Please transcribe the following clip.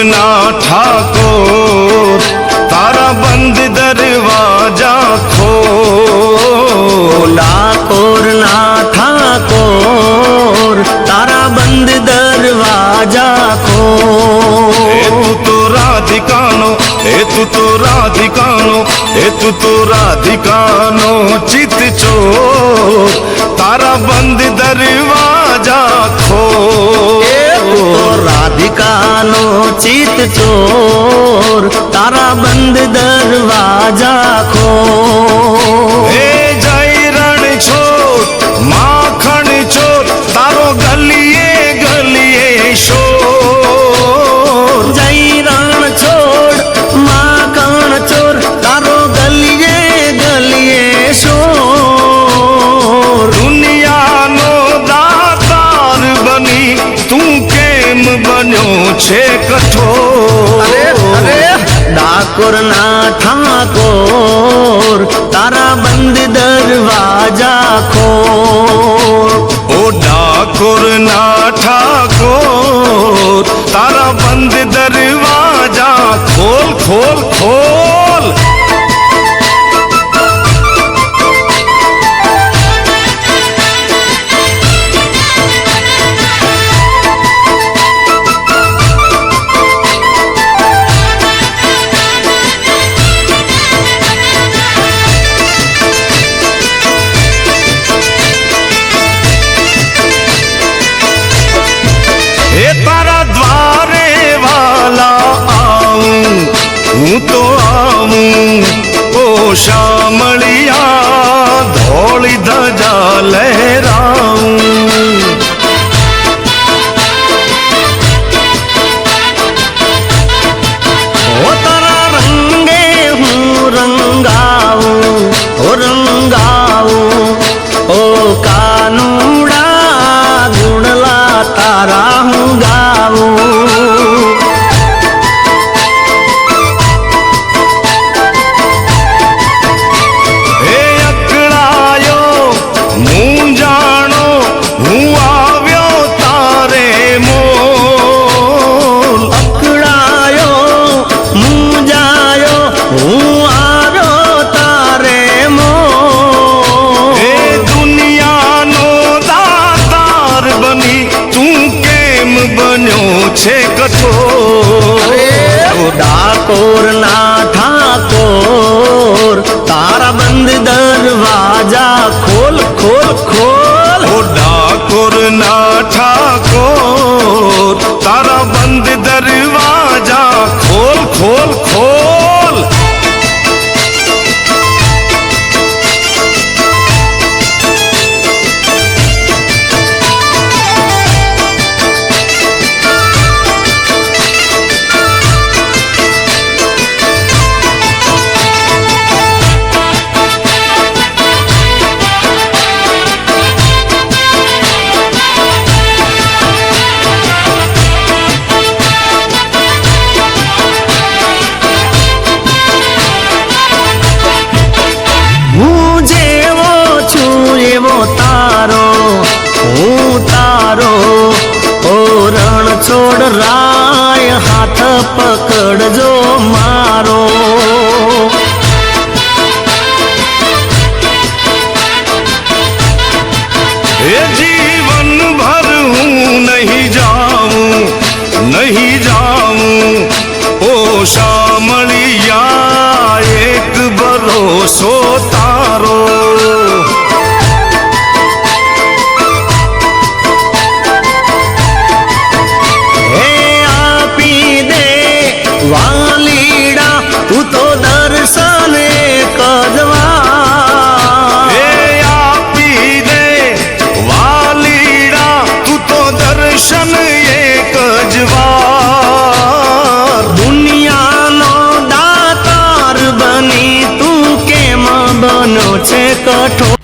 अपना ठाकुर तारा बंद दरवाज़ा खोला। कोरना ठाकुर तारा बंद दरवाज़ा खो तू तो राधिकानो ए तू तो राधिकानो ए तू तो राधिकानो तो चित चो तारा बंद दरवाज़ा खो ए રાધિકાનો ચિત ચોર તારા બંધ દરવાજા છે કઠોર ડાકોર ના ઠાકોર તારા બંધ દરવાજા ખો ઓ ડાકોર ના ઠાકોર તારા બંધ દરવાજા ખોલ ખોલ ખોલ આવું ઓ શામળિયા ધોળી ધજા લહેરાવું કાનુડા ગુણલા તારા હું ગાવું. છે કઠોર ડાકોર ના ઠાકોર તારા બંધ દરવાજા ખોલ ખોલ ખોલ પકડજો મારો. એ જીવન ભર હું નહીં જાઉં. વાલીડા તું તો દર્શને કજવા આપી દે વાલીડા તું તો દર્શન એ કજવા દુનિયાનો દાતાર બની તું કેમ બનો છે કઠોર?